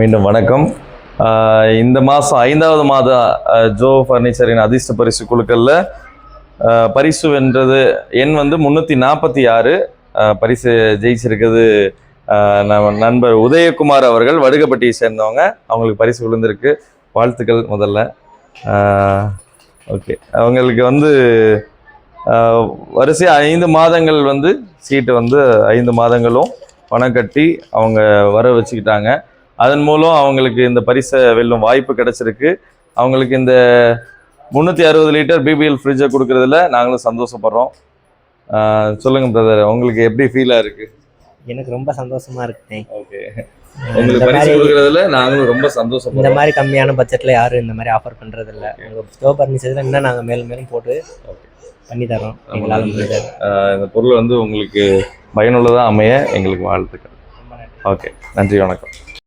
மீண்டும் வணக்கம். இந்த மாதம் ஐந்தாவது மாத ஜோ ஃபர்னிச்சரின் அதிர்ஷ்ட பரிசு குழுக்களில் பரிசு வென்றது எண் வந்து முந்நூற்றி நாற்பத்தி ஆறு. பரிசு ஜெயிச்சிருக்கிறது நம்ம நண்பர் உதயகுமார் அவர்கள் வடுகப்பட்டியை சேர்ந்தவங்க. அவங்களுக்கு பரிசு விழுந்திருக்கு. வாழ்த்துக்கள் முதல்ல. ஓகே. அவங்களுக்கு வந்து வரிசையாக ஐந்து மாதங்கள் வந்து சீட்டு வந்து ஐந்து மாதங்களும் பணம் கட்டி அவங்க வர வச்சுக்கிட்டாங்க. அதன் மூலம் அவங்களுக்கு இந்த பரிசை வெல்லும் வாய்ப்பு கிடைச்சிருக்கு. அவங்களுக்கு இந்த முந்நூற்றி அறுபது லிட்டர் பிபிஎல் ஃப்ரிட்ஜை கொடுக்கறதுல நாங்களும் சந்தோஷப்படுறோம். ஆஹ் சொல்லுங்க பிரதர் உங்களுக்கு எப்படி ஃபீலாக இருக்கு? எனக்கு ரொம்ப சந்தோஷமா இருக்குண்ணே ஓகே இந்த உங்களுக்கு பரிசு கொடுக்கறதுல நாங்களும் ரொம்ப இந்த சந்தோஷப்படுறோம் மாதிரி கம்மியான பட்ஜெட்ல யாரும் இந்த மாதிரி ஆஃபர் பண்றது இல்ல உங்க ஸ்டோ பர்னிச்சர்ல இன்னும் நாங்க மேலும் மேலும் போட்டு பண்ணி தரோம். எங்களால இந்த பொருள் வந்து உங்களுக்கு பயனுள்ளதாக அமைய எங்களுக்கு வாழ்த்துக்கள். ஓகே நன்றி வணக்கம்.